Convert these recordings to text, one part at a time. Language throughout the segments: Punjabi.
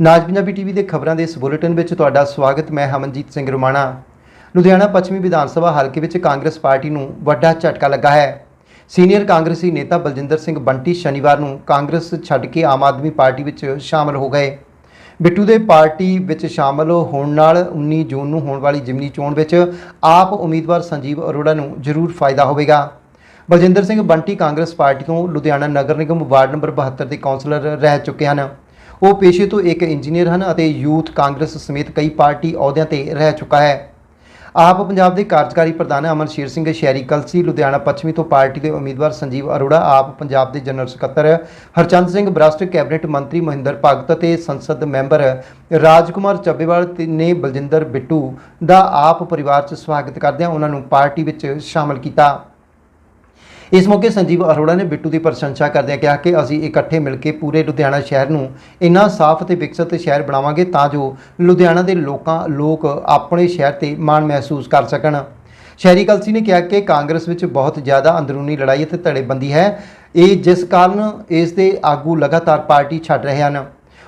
ਨਾਜ ਪੰਜਾਬੀ ਟੀਵੀ ਦੇ ਖਬਰਾਂ ਦੇ ਇਸ ਬੁਲੇਟਿਨ ਵਿੱਚ ਤੁਹਾਡਾ ਸਵਾਗਤ, ਮੈਂ ਹਮਨਜੀਤ ਸਿੰਘ ਰੁਮਾਣਾ। ਲੁਧਿਆਣਾ ਪੱਛਮੀ ਵਿਧਾਨ ਸਭਾ ਹਲਕੇ ਵਿੱਚ ਕਾਂਗਰਸ ਪਾਰਟੀ ਨੂੰ ਵੱਡਾ ਝਟਕਾ ਲੱਗਾ ਹੈ। ਸੀਨੀਅਰ ਕਾਂਗਰਸੀ ਨੇਤਾ ਬਲਜਿੰਦਰ ਸਿੰਘ ਬੰਟੀ ਸ਼ਨੀਵਾਰ ਨੂੰ ਕਾਂਗਰਸ ਛੱਡ ਕੇ ਆਮ ਆਦਮੀ ਪਾਰਟੀ ਵਿੱਚ ਸ਼ਾਮਲ ਹੋ ਗਏ। ਬਿੱਟੂ ਦੇ ਪਾਰਟੀ ਵਿੱਚ ਸ਼ਾਮਲ ਹੋਣ ਨਾਲ 19 ਜੂਨ ਨੂੰ ਹੋਣ ਵਾਲੀ ਜਿਮਨੀ ਚੋਣ ਵਿੱਚ ਆਪ ਉਮੀਦਵਾਰ ਸੰਜੀਵ ਅਰੋੜਾ ਨੂੰ ਜ਼ਰੂਰ ਫਾਇਦਾ ਹੋਵੇਗਾ। ਬਲਜਿੰਦਰ ਸਿੰਘ ਬੰਟੀ ਕਾਂਗਰਸ ਪਾਰਟੀ ਤੋਂ ਲੁਧਿਆਣਾ ਨਗਰ ਨਿਗਮ ਵਾਰਡ ਨੰਬਰ 72 ਦੇ ਕੌਂਸਲਰ ਰਹਿ ਚੁੱਕੇ ਹਨ। ਉਹ ਪੇਸ਼ੇ ਤੋਂ ਇੱਕ ਇੰਜੀਨੀਅਰ ਹਨ ਅਤੇ ਯੂਥ ਕਾਂਗਰਸ ਸਮੇਤ ਕਈ ਪਾਰਟੀ ਅਹੁਦਿਆਂ ਤੇ ਰਹਿ ਚੁੱਕਾ ਹੈ। ਆਪ ਪੰਜਾਬ ਦੇ ਕਾਰਜਕਾਰੀ ਪ੍ਰਧਾਨ ਅਮਨ ਸ਼ੇਰ ਸਿੰਘ, ਸ਼ਹਿਰੀ ਕਲਸੀ, ਲੁਧਿਆਣਾ ਪੱਛਮੀ ਤੋਂ ਪਾਰਟੀ ਦੇ ਉਮੀਦਵਾਰ ਸੰਜੀਵ ਅਰੋੜਾ, ਆਪ ਪੰਜਾਬ ਦੇ ਜਨਰਲ ਸਕੱਤਰ ਹਰਚੰਦ ਸਿੰਘ ਬ੍ਰਸਟ ਕੈਬਨਿਟ ਮੰਤਰੀ ਮਹਿੰਦਰ ਭਗਤ ਅਤੇ ਸੰਸਦ ਮੈਂਬਰ ਰਾਜਕੁਮਾਰ ਚੱਬੇਵਾਲ ਤੇ ਨੇ ਬਲਜਿੰਦਰ ਬਿੱਟੂ ਦਾ ਆਪ ਪਰਿਵਾਰ 'ਚ ਸਵਾਗਤ ਕਰਦਿਆਂ ਉਹਨਾਂ ਨੂੰ ਪਾਰਟੀ ਵਿੱਚ ਸ਼ਾਮਲ ਕੀਤਾ। ਇਸ ਮੌਕੇ ਸੰਜੀਵ ਅਰੋੜਾ ਨੇ ਬਿੱਟੂ ਦੀ ਪ੍ਰਸ਼ੰਸਾ ਕਰਦਿਆਂ ਕਿਹਾ ਕਿ ਅਸੀਂ ਇਕੱਠੇ ਮਿਲ ਕੇ ਪੂਰੇ ਲੁਧਿਆਣਾ ਸ਼ਹਿਰ ਨੂੰ ਇੰਨਾ ਸਾਫ਼ ਤੇ ਵਿਕਸਿਤ ਸ਼ਹਿਰ ਬਣਾਵਾਂਗੇ ਤਾਂ ਜੋ ਲੁਧਿਆਣਾ ਦੇ ਲੋਕਾਂ, ਲੋਕ ਆਪਣੇ ਸ਼ਹਿਰ ਤੇ ਮਾਣ ਮਹਿਸੂਸ ਕਰ ਸਕਣ। ਸ਼ਹਿਰੀ ਕਲਸੀ ਨੇ ਕਿਹਾ ਕਿ ਕਾਂਗਰਸ ਵਿੱਚ ਬਹੁਤ ਜ਼ਿਆਦਾ ਅੰਦਰੂਨੀ ਲੜਾਈ ਅਤੇ ਧੜੇਬੰਦੀ ਹੈ। ਇਹ ਜਿਸ ਕਾਰਨ ਇਸ ਦੇ ਆਗੂ ਲਗਾਤਾਰ ਪਾਰਟੀ ਛੱਡ ਰਹੇ ਹਨ।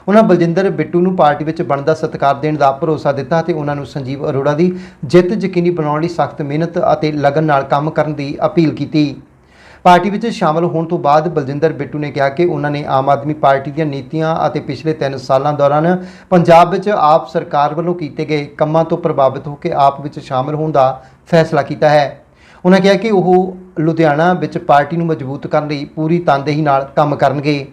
ਉਹਨਾਂ ਬਲਜਿੰਦਰ ਬਿੱਟੂ ਨੂੰ ਪਾਰਟੀ ਵਿੱਚ ਬਣਦਾ ਸਤਿਕਾਰ ਦੇਣ ਦਾ ਭਰੋਸਾ ਦਿੱਤਾ ਤੇ ਉਹਨਾਂ ਨੂੰ ਸੰਜੀਵ ਅਰੋੜਾ ਦੀ ਜਿੱਤ ਯਕੀਨੀ ਬਣਾਉਣ ਲਈ ਸਖਤ ਮਿਹਨਤ ਅਤੇ ਲਗਨ ਨਾਲ ਕੰਮ ਕਰਨ ਦੀ ਅਪੀਲ ਕੀਤੀ। ਪਾਰਟੀ ਵਿੱਚ ਸ਼ਾਮਲ ਹੋਣ ਤੋਂ ਬਾਅਦ ਬਲਜਿੰਦਰ ਬਿੱਟੂ ਨੇ ਕਿਹਾ ਕਿ ਉਹਨਾਂ ਨੇ ਆਮ ਆਦਮੀ ਪਾਰਟੀ ਦੀਆਂ ਨੀਤੀਆਂ ਅਤੇ ਪਿਛਲੇ 3 ਸਾਲਾਂ ਦੌਰਾਨ ਪੰਜਾਬ ਵਿੱਚ ਆਪ ਸਰਕਾਰ ਵੱਲੋਂ ਕੀਤੇ ਗਏ ਕੰਮਾਂ ਤੋਂ ਪ੍ਰਭਾਵਿਤ ਹੋ ਕੇ ਆਪ ਵਿੱਚ ਸ਼ਾਮਲ ਹੋਣ ਦਾ ਫੈਸਲਾ ਕੀਤਾ ਹੈ। ਉਹਨਾਂ ਕਿਹਾ ਕਿ ਉਹ ਲੁਧਿਆਣਾ ਵਿੱਚ ਪਾਰਟੀ ਨੂੰ ਮਜ਼ਬੂਤ ਕਰਨ ਲਈ ਪੂਰੀ ਤਨਦੇਹੀ ਨਾਲ ਕੰਮ ਕਰਨਗੇ।